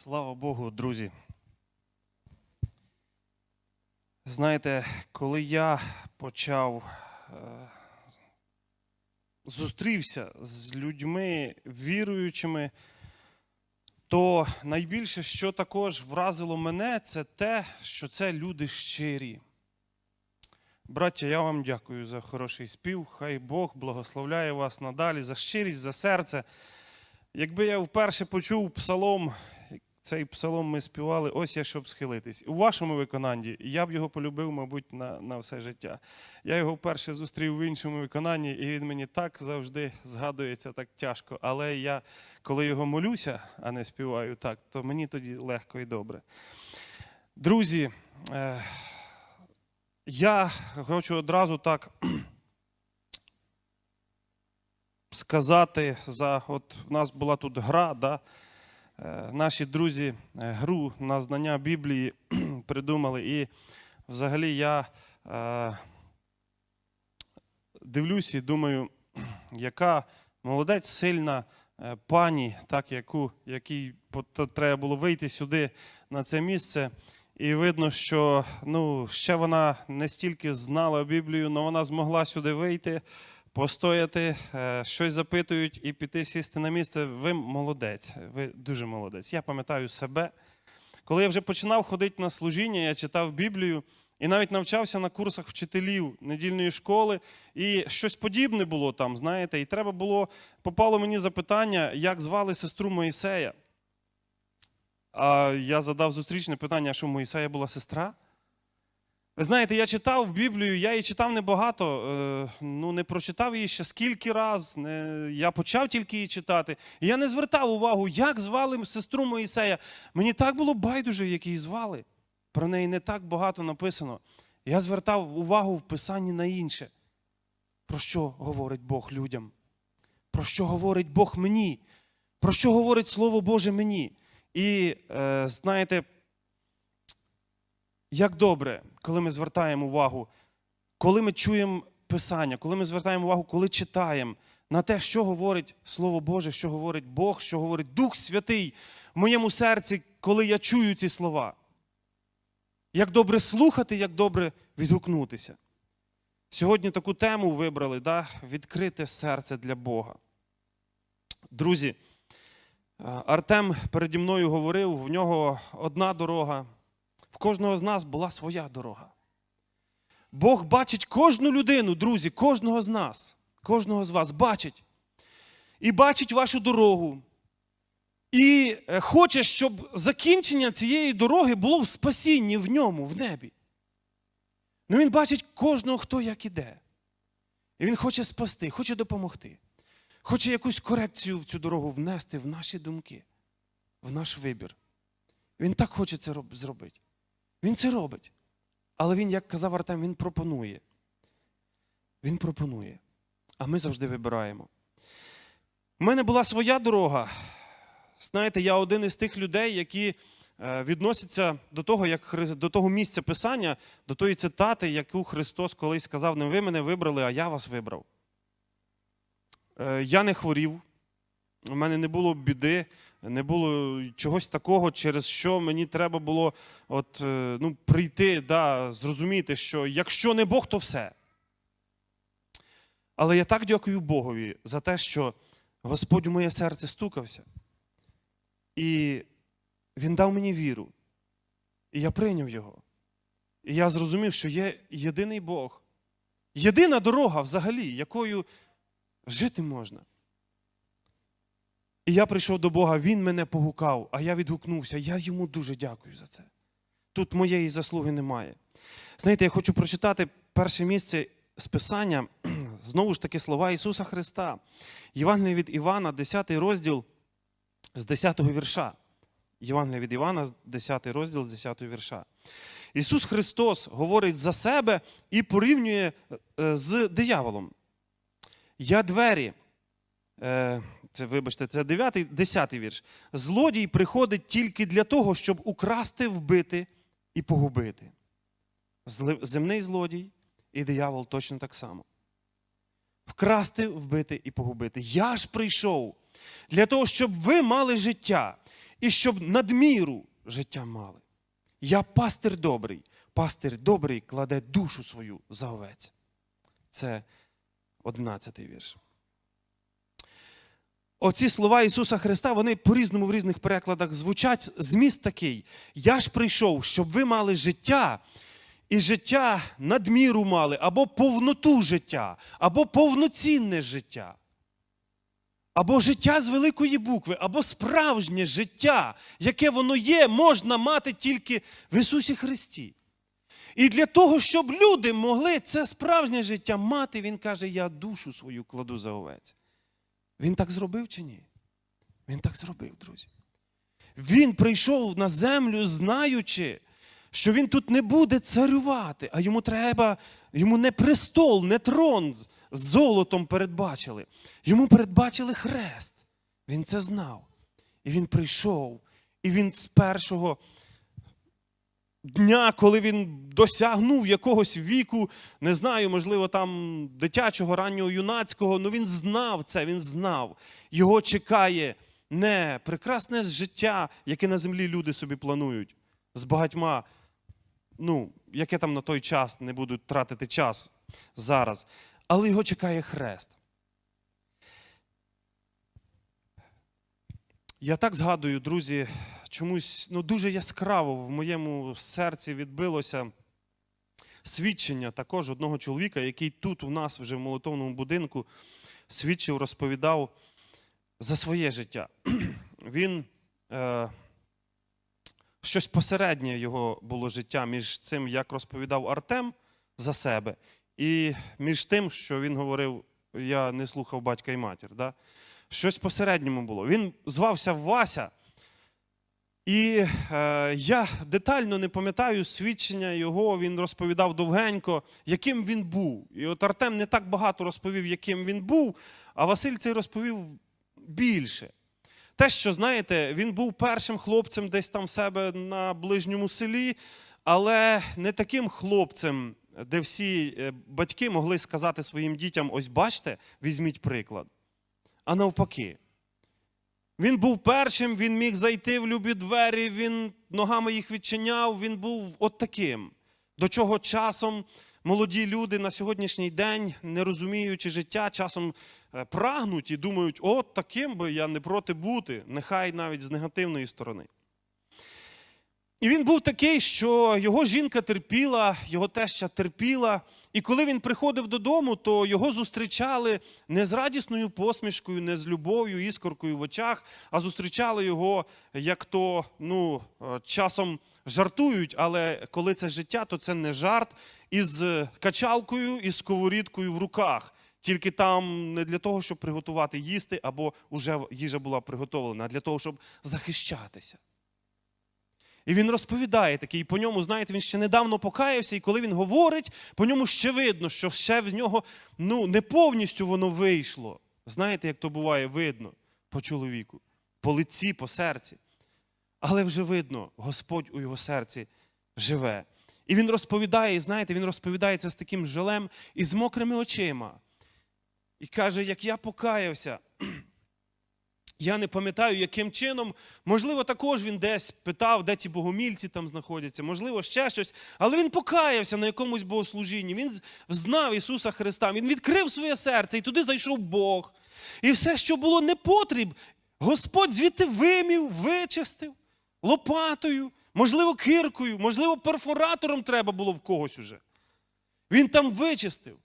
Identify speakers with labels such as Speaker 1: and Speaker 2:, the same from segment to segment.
Speaker 1: Слава Богу, друзі. Знаєте, коли я почав е, зустрівся з людьми віруючими, то найбільше, що також вразило мене, це те, що це люди щирі. Браття, я вам дякую за хороший спів. Хай Бог благословляє вас надалі за щирість, за серце. Якби я вперше почув псалом, цей псалом ми співали, ось я щоб схилитись. У вашому виконанні я б його полюбив, мабуть, на, на все життя. Я його вперше зустрів в іншому виконанні, і він мені так завжди згадується так тяжко. Але я, коли його молюся, а не співаю так, то мені тоді легко і добре. Друзі, я хочу одразу так сказати за от в нас була тут гра, да? Е, наші друзі е, гру на знання Біблії придумали. І взагалі я е, дивлюсь і думаю, яка молодець, сильна пані, так, яку, якій треба було вийти сюди на це місце. І видно, що ну, ще вона не стільки знала Біблію, але вона змогла сюди вийти, постояти, е, щось запитують і піти сісти на місце. Ви молодець, ви дуже молодець. Я пам'ятаю себе. Коли я вже починав ходити на служіння, я читав Біблію і навіть навчався на курсах вчителів недільної школи, і щось подібне було там, знаєте, і треба було, попало мені запитання, як звали сестру Моїсея. А я задав зустрічне питання, що Моїсея була сестра? Ви знаєте, я читав Біблію, я її читав небагато, е, ну не прочитав її ще скільки раз. Не, я почав тільки її читати. І я не звертав увагу, як звали сестру Моїсея. Мені так було байдуже, як її звали. Про неї не так багато написано. Я звертав увагу в Писанні на інше. Про що говорить Бог людям? Про що говорить Бог мені? Про що говорить Слово Боже мені? І е, знаєте, як добре, коли ми звертаємо увагу, коли ми чуємо Писання, коли ми звертаємо увагу, коли читаємо на те, що говорить Слово Боже, що говорить Бог, що говорить Дух Святий в моєму серці, коли я чую ці слова. Як добре слухати, як добре відгукнутися. Сьогодні таку тему вибрали, да? відкрите серце для Бога. Друзі, е, Артем переді мною говорив, в нього одна дорога, в кожного з нас була своя дорога. Бог бачить кожну людину, друзі, кожного з нас, кожного з вас бачить. І бачить вашу дорогу. І е, хоче, щоб закінчення цієї дороги було в спасінні в ньому, в небі. Ну він бачить кожного, хто як іде. І він хоче спасти, хоче допомогти. Хоче якусь корекцію в цю дорогу внести в наші думки, в наш вибір. Він так хоче це зробити. Він це робить. Але він, як казав Артем, він пропонує. Він пропонує. А ми завжди вибираємо. У мене була своя дорога. Знаєте, я один із тих людей, які е, відносяться до того, як до того місця писання, до тої цитати, яку Христос колись сказав: не ви мене вибрали, а я вас вибрав. Е, Я не хворів, у мене не було біди, не було чогось такого, через що мені треба було от, е, ну, прийти, да, зрозуміти, що якщо не Бог, то все. Але я так дякую Богові за те, що Господь у моє серце стукався. І Він дав мені віру. І я прийняв його. І я зрозумів, що є єдиний Бог, єдина дорога взагалі, якою жити можна. І я прийшов до Бога, Він мене погукав, а я відгукнувся. Я йому дуже дякую за це. Тут моєї заслуги немає. Знаєте, я хочу прочитати перше місце з Писання, знову ж таки, слова Ісуса Христа. Євангелія від Івана, 10 розділ з 10 вірша. Євангелія від Івана, 10 розділ з 10 вірша. Ісус Христос говорить за себе і порівнює е, з дияволом. Я двері. Це, вибачте, це 9, 10 вірш. Злодій приходить тільки для того, щоб украсти, вбити і погубити. Земний злодій і диявол точно так само. Вкрасти, вбити і погубити. Я ж прийшов для того, щоб ви мали життя і щоб надміру життя мали. Я пастир добрий, пастир добрий кладе душу свою за овець. Це одинадцятий вірш. Оці слова Ісуса Христа, вони по-різному в різних перекладах звучать. Зміст такий: Я ж прийшов, щоб ви мали життя, і життя надміру мали, або повноту життя, або повноцінне життя. Або життя з великої букви, або справжнє життя, яке воно є, можна мати тільки в Ісусі Христі. І для того, щоб люди могли це справжнє життя мати, Він каже: Я душу свою кладу за овець. Він так зробив чи ні? Він так зробив, друзі. Він прийшов на землю, знаючи, що він тут не буде царювати, а йому треба, йому не престол, не трон з золотом передбачили. Йому передбачили хрест. Він це знав. І він прийшов, і він з першого дня, коли він досягнув якогось віку, не знаю, можливо, там дитячого, раннього юнацького, ну він знав це, він знав. Його чекає не прекрасне життя, яке на землі люди собі планують з багатьма, ну, яке там на той час не будуть тратити час зараз, але його чекає хрест. Я так згадую, друзі, чомусь ну, дуже яскраво в моєму серці відбилося свідчення також одного чоловіка, який тут у нас вже в молитовному будинку свідчив, розповідав за своє життя. Він е, щось посереднє його було життя між цим, як розповідав Артем за себе, і між тим, що він говорив, я не слухав батька і матір. Да? Щось посередньому було. Він звався Вася. І е, я детально не пам'ятаю свідчення його, він розповідав довгенько, яким він був. І от Артем не так багато розповів, яким він був, а Василь цей розповів більше. Те, що, знаєте, він був першим хлопцем десь там в себе на ближньому селі, але не таким хлопцем, де всі е, батьки могли сказати своїм дітям: ось бачите, візьміть приклад. А навпаки. Він був першим, він міг зайти в любі двері, він ногами їх відчиняв, він був от таким. До чого часом молоді люди на сьогоднішній день, не розуміючи життя, часом е, прагнуть і думають, от таким би я не проти бути, нехай навіть з негативної сторони. І він був такий, що його жінка терпіла, його теща терпіла. І коли він приходив додому, то його зустрічали не з радісною посмішкою, не з любов'ю, іскоркою в очах, а зустрічали його, як то ну, е, часом жартують, але коли це життя, то це не жарт із качалкою і сковорідкою в руках. Тільки там не для того, щоб приготувати їсти, або вже їжа була приготовлена, а для того, щоб захищатися. І він розповідає такий, і по ньому, знаєте, він ще недавно покаявся, і коли він говорить, по ньому ще видно, що ще в нього ну, не повністю воно вийшло. Знаєте, як то буває, видно по чоловіку, по лиці, по серці. Але вже видно, Господь у його серці живе. І він розповідає, і знаєте, він розповідає це з таким жалем і з мокрими очима. І каже, як я покаявся. Я не пам'ятаю, яким чином. Можливо, також він десь питав, де ті богомільці там знаходяться, можливо, ще щось. Але він покаявся на якомусь богослужінні. Він знав Ісуса Христа. Він відкрив своє серце, і туди зайшов Бог. І все, що було непотріб, Господь звідти вимів, вичистив лопатою, можливо, киркою, можливо, перфоратором треба було в когось уже. Він там вичистив.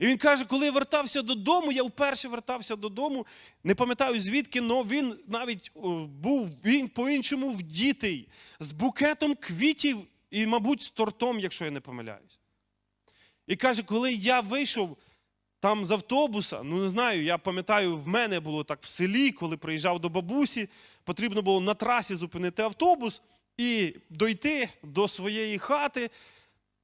Speaker 1: І він каже, коли я вертався додому, я вперше вертався додому, не пам'ятаю звідки, але він навіть був він по-іншому вдітий, з букетом квітів і, мабуть, з тортом, якщо я не помиляюсь. І каже, коли я вийшов там з автобуса, ну не знаю, я пам'ятаю, в мене було так в селі, коли приїжджав до бабусі, потрібно було на трасі зупинити автобус і дойти до своєї хати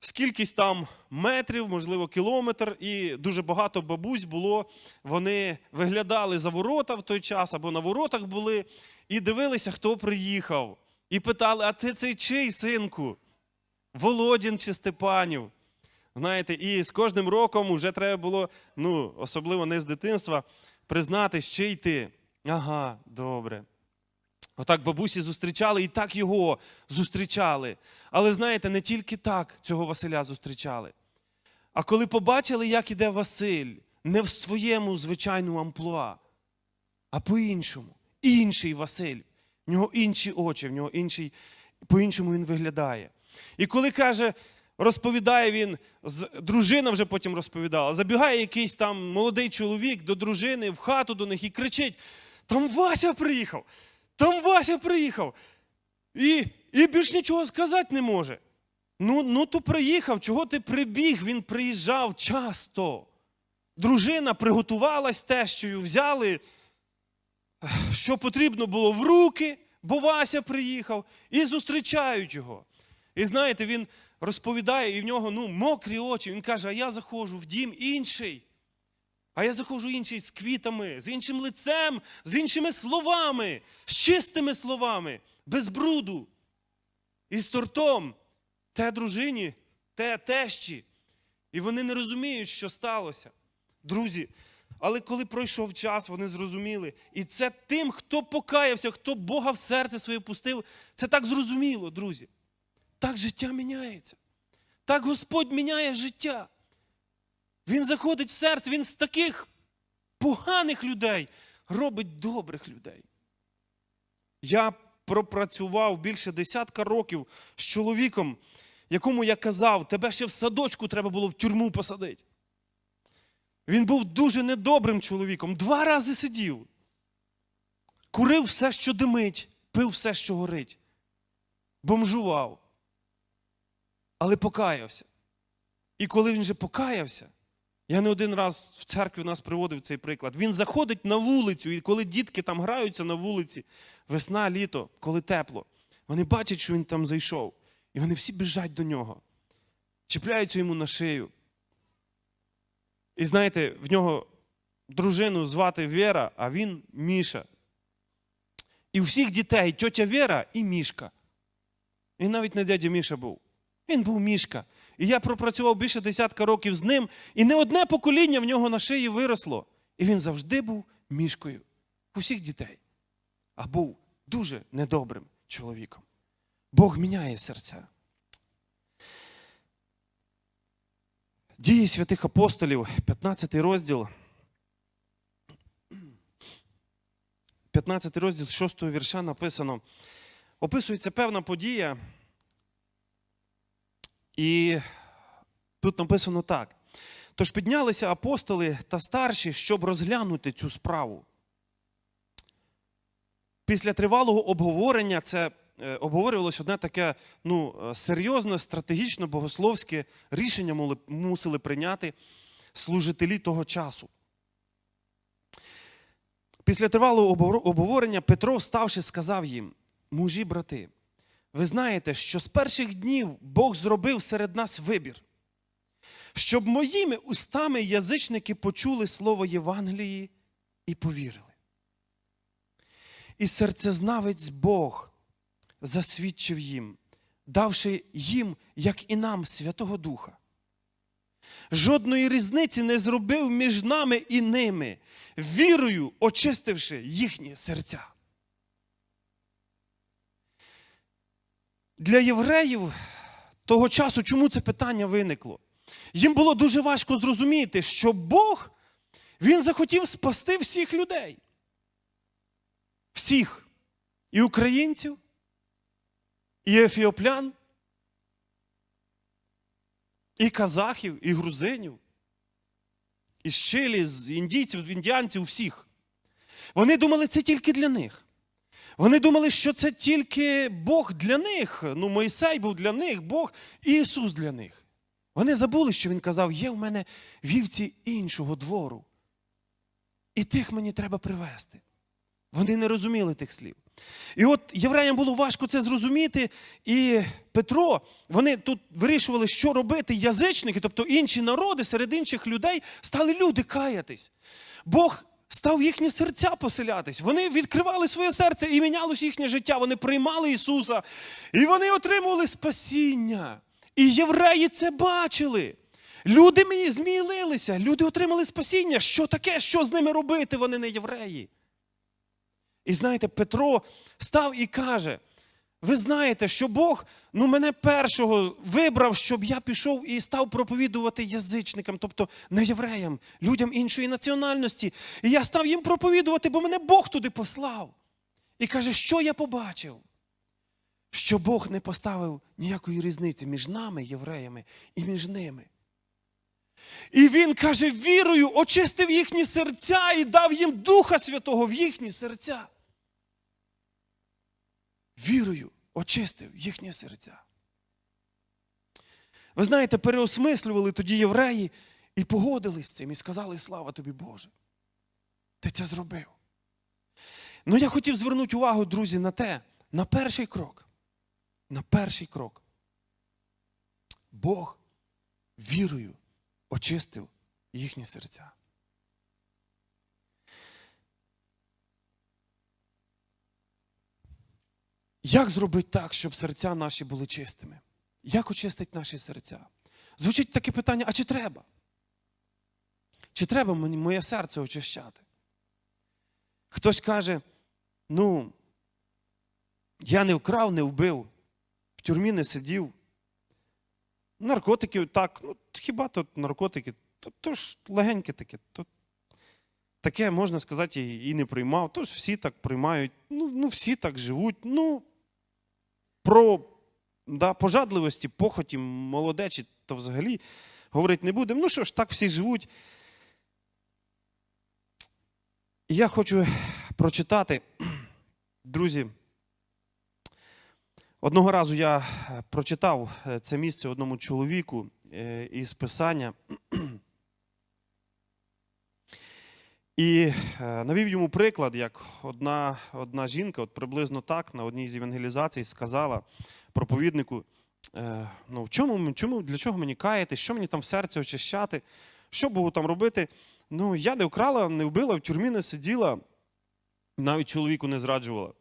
Speaker 1: скількись там метрів, можливо, кілометр, і дуже багато бабусь було. Вони виглядали за ворота в той час або на воротах були, і дивилися, хто приїхав. І питали: а ти цей чий синку? Володін чи Степанів? Знаєте, і з кожним роком вже треба було, ну, особливо не з дитинства, признатись, чий ти. Ага, добре. Отак бабусі зустрічали і так його зустрічали. Але знаєте, не тільки так цього Василя зустрічали. А коли побачили, як іде Василь, не в своєму звичайному амплуа, а по-іншому. Інший Василь. В нього інші очі, в нього інший, по-іншому він виглядає. І коли каже, розповідає він, дружина вже потім розповідала, забігає якийсь там молодий чоловік до дружини в хату до них і кричить: там Вася приїхав! Там Вася приїхав! І, і більш нічого сказати не може. Ну, ну то приїхав, чого ти прибіг? Він приїжджав часто. Дружина приготувалась тещою, взяли, що потрібно було в руки, бо Вася приїхав, і зустрічають його. І знаєте, він розповідає, і в нього ну, мокрі очі. Він каже: а я заходжу в дім інший. А я заходжу інший з квітами, з іншим лицем, з іншими словами, з чистими словами, без бруду. І з тортом те дружині, те тещі. І вони не розуміють, що сталося. Друзі, але коли пройшов час, вони зрозуміли. І це тим, хто покаявся, хто Бога в серце своє пустив, це так зрозуміло, друзі. Так життя міняється. Так Господь міняє життя. Він заходить в серце, він з таких поганих людей робить добрих людей. Я пропрацював більше десятка років з чоловіком, якому я казав, тебе ще в садочку треба було в тюрму посадити. Він був дуже недобрим чоловіком, два рази сидів. Курив все, що димить, пив все, що горить, бомжував. Але покаявся. І коли він же покаявся, я не один раз в церкві нас приводив цей приклад. Він заходить на вулицю, і коли дітки там граються на вулиці, весна, літо, коли тепло, вони бачать, що він там зайшов. І вони всі біжать до нього, чіпляються йому на шию. І знаєте, в нього дружину звати Вера, а він Міша. І у всіх дітей тьотя Вера і Мішка. Він навіть не дядя Міша був. Він був Мішка. І я пропрацював більше десятка років з ним, і не одне покоління в нього на шиї виросло. І він завжди був мішкою у всіх дітей. А був дуже недобрим чоловіком. Бог міняє серця. Дії святих апостолів, 15 розділ. 15 розділ 6 вірша написано. Описується певна подія. І тут написано так. Тож піднялися апостоли та старші, щоб розглянути цю справу. Після тривалого обговорення це е, обговорювалось одне таке ну, е, серйозне, стратегічно богословське рішення мусили прийняти служителі того часу. Після тривалого обговорення Петро, вставши, сказав їм: мужі, брати, ви знаєте, що з перших днів Бог зробив серед нас вибір, щоб моїми устами язичники почули слово Євангелії і повірили. І серцезнавець Бог засвідчив їм, давши їм, як і нам, Святого Духа. Жодної різниці не зробив між нами і ними, вірою очистивши їхні серця. Для євреїв того часу, чому це питання виникло? Їм було дуже важко зрозуміти, що Бог Він захотів спасти всіх людей. Всіх. І українців, і ефіоплян, і казахів, і грузинів, і з Чилі, з індійців, індіанців, всіх. Вони думали, це тільки для них. Вони думали, що це тільки Бог для них. Ну, Мойсей був для них, Бог і Ісус для них. Вони забули, що Він казав, є в мене вівці іншого двору. І тих мені треба привезти. Вони не розуміли тих слів. І от євреям було важко це зрозуміти. І Петро, вони тут вирішували, що робити. Язичники, тобто інші народи, серед інших людей, стали люди каятись. Бог став в їхні серця поселятись. Вони відкривали своє серце і мінялось їхнє життя. Вони приймали Ісуса, і вони отримували спасіння. І євреї це бачили. Люди мені змілилися, люди отримали спасіння. Що таке, що з ними робити? Вони не євреї. І знаєте, Петро став і каже: ви знаєте, що Бог ну, мене першого вибрав, щоб я пішов і став проповідувати язичникам, тобто не євреям, людям іншої національності. І я став їм проповідувати, бо мене Бог туди послав. І каже, що я побачив? Що Бог не поставив ніякої різниці між нами, євреями, і між ними. І він каже, вірою очистив їхні серця і дав їм Духа Святого в їхні серця. Вірою очистив їхні серця. Ви знаєте, переосмислювали тоді євреї і погодились з цим, і сказали: слава тобі, Боже. Ти це зробив. Ну я хотів звернути увагу, друзі, на те, на перший крок. На перший крок. Бог вірою очистив їхні серця. Як зробити так, щоб серця наші були чистими? Як очистить наші серця? Звучить таке питання: а чи треба? Чи треба мені моє серце очищати? Хтось каже: ну, я не вкрав, не вбив, в тюрмі не сидів. Наркотики, так, ну хіба то наркотики, то, то ж легеньке таке. То, таке, можна сказати, і, не приймав. То ж всі так приймають, ну, ну всі так живуть. Ну, про да, пожадливості, похоті, молодечі, то взагалі говорити не будемо. Ну що ж, так всі живуть. Я хочу прочитати, друзі. Одного разу я е, прочитав е, це місце одному чоловіку е, із Писання і навів йому приклад, як одна, одна жінка, от приблизно так, на одній з евангелізацій сказала проповіднику: ну, в чому, чому, для чого мені каяти, що мені там в серці очищати, що Богу там робити? Ну, я не вкрала, не вбила, в тюрмі не сиділа, навіть чоловіку не зраджувала.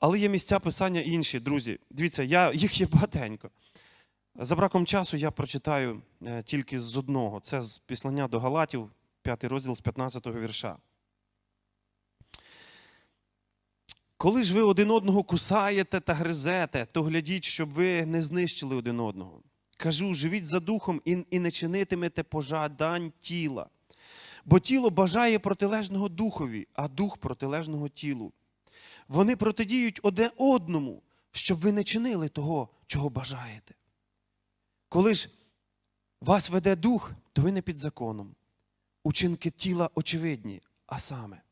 Speaker 1: Але є місця писання інші, друзі. Дивіться, я, їх є багатенько. За браком часу я прочитаю е, тільки з одного. Це з післання до Галатів, 5 розділ з 15 го вірша. Коли ж ви один одного кусаєте та гризете, то глядіть, щоб ви не знищили один одного. Кажу, живіть за духом і, і не чинитимете пожадань тіла. Бо тіло бажає протилежного духові, а дух протилежного тілу. Вони протидіють одне одному, щоб ви не чинили того, чого бажаєте. Коли ж вас веде дух, то ви не під законом. Учинки тіла очевидні, а саме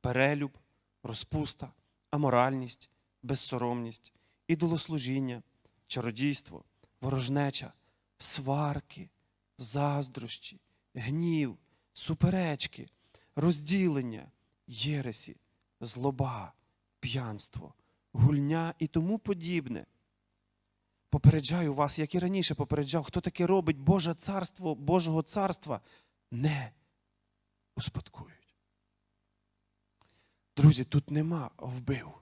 Speaker 1: перелюб, розпуста, аморальність, безсоромність, ідолослужіння, чародійство, ворожнеча, сварки, заздрощі, гнів, суперечки, розділення, єресі, злоба п'янство, гульня і тому подібне. Попереджаю вас, як і раніше попереджав, хто таке робить Боже царство, Божого царства не успадкують. Друзі, тут нема вбив.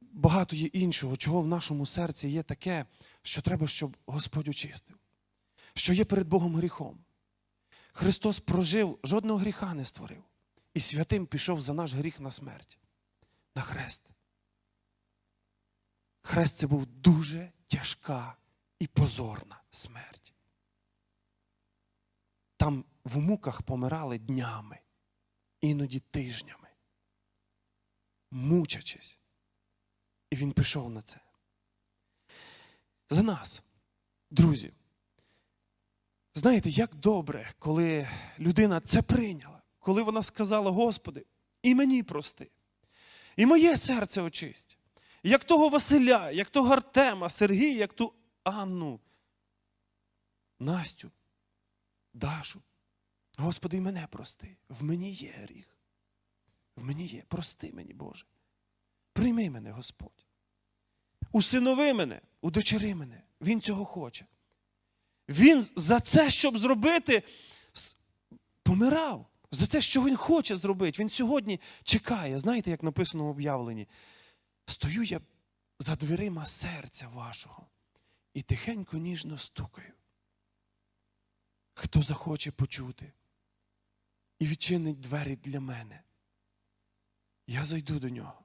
Speaker 1: Багато є іншого, чого в нашому серці є таке, що треба, щоб Господь очистив, що є перед Богом гріхом. Христос прожив, жодного гріха не створив. І святим пішов за наш гріх на смерть, на хрест. Хрест це був дуже тяжка і позорна смерть. Там в муках помирали днями, іноді тижнями, мучачись. І він пішов на це. За нас, друзі. Знаєте, як добре, коли людина це прийняла коли вона сказала, Господи, і мені прости, і моє серце очисть. Як того Василя, як того Артема, Сергія, як ту Анну, Настю, Дашу. Господи, і мене прости. В мені є гріх. В мені є. Прости мені, Боже. Прийми мене, Господь. Усинови мене, удочери мене. Він цього хоче. Він за це, щоб зробити, помирав за те, що він хоче зробити. Він сьогодні чекає. Знаєте, як написано в об'явленні? Стою я за дверима серця вашого і тихенько ніжно стукаю. Хто захоче почути, і відчинить двері для мене. Я зайду до нього.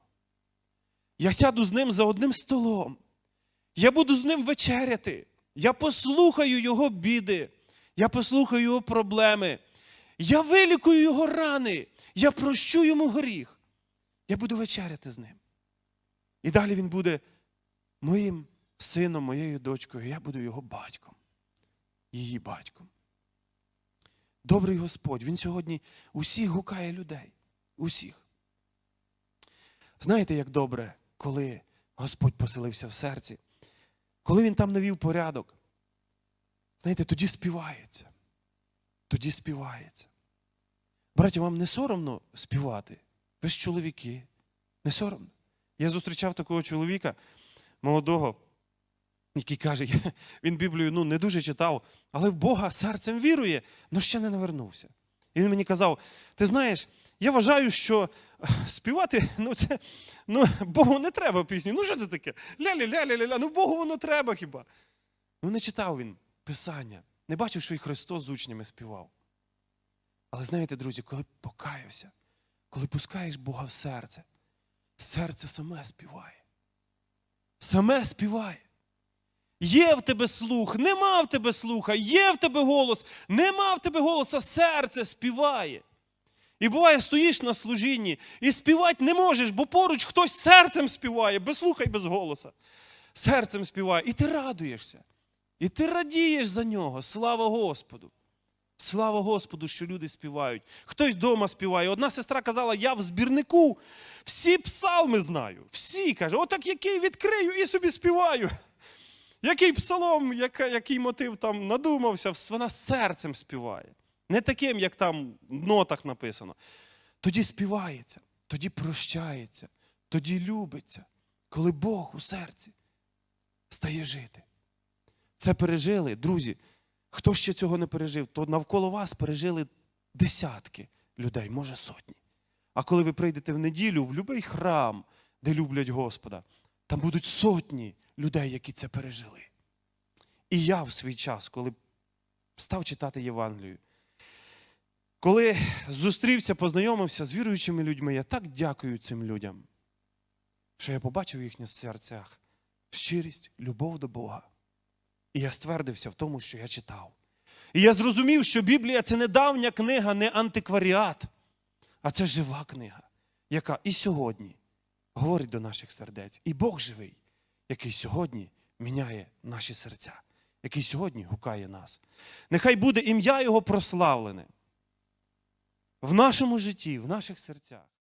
Speaker 1: Я сяду з ним за одним столом. Я буду з ним вечеряти. Я послухаю його біди. Я послухаю його проблеми. Я вилікую його рани. Я прощу йому гріх. Я буду вечеряти з ним. І далі він буде моїм сином, моєю дочкою. Я буду його батьком, її батьком. Добрий Господь, Він сьогодні усіх гукає людей. Усіх. Знаєте, як добре, коли Господь поселився в серці, коли Він там навів порядок, знаєте, тоді співається. Тоді співається. Браті, вам не соромно співати? Ви ж чоловіки. Не соромно. Я зустрічав такого чоловіка молодого, який каже, «Я- він Біблію ну, не дуже читав, але в Бога серцем вірує, але ще не навернувся. І він мені казав: ти знаєш, я вважаю, що е, співати, ну, це, ну, Богу не треба пісні. Ну що це таке? Ля-ля-ля-ля-ля, ну Богу воно треба хіба. Ну не читав він Писання, не бачив, що і Христос з учнями співав. Але знаєте, друзі, коли покаявся, коли пускаєш Бога в серце, серце саме співає. Саме співає. Є в тебе слух, нема в тебе слуха, є в тебе голос, нема в тебе голоса, серце співає. І буває, стоїш на служінні і співати не можеш, бо поруч хтось серцем співає, без слуха і без голоса. Серцем співає. І ти радуєшся. І ти радієш за нього. Слава Господу. Слава Господу, що люди співають. Хтось вдома співає. Одна сестра казала, я в збірнику всі псалми знаю. Всі каже, отак який відкрию і собі співаю. Який псалом, який мотив там надумався, вона серцем співає. Не таким, як там в нотах написано. Тоді співається, тоді прощається, тоді любиться, коли Бог у серці стає жити. Це пережили, друзі. Хто ще цього не пережив, то навколо вас пережили десятки людей, може сотні. А коли ви прийдете в неділю в будь-який храм, де люблять Господа, там будуть сотні людей, які це пережили. І я в свій час, коли став читати Євангелію, коли зустрівся, познайомився з віруючими людьми, я так дякую цим людям, що я побачив в їхніх серцях щирість, любов до Бога. І я ствердився в тому, що я читав. І я зрозумів, що Біблія це не давня книга, не антикваріат, а це жива книга, яка і сьогодні говорить до наших сердець. І Бог живий, який сьогодні міняє наші серця, який сьогодні гукає нас. Нехай буде ім'я Його прославлене в нашому житті, в наших серцях.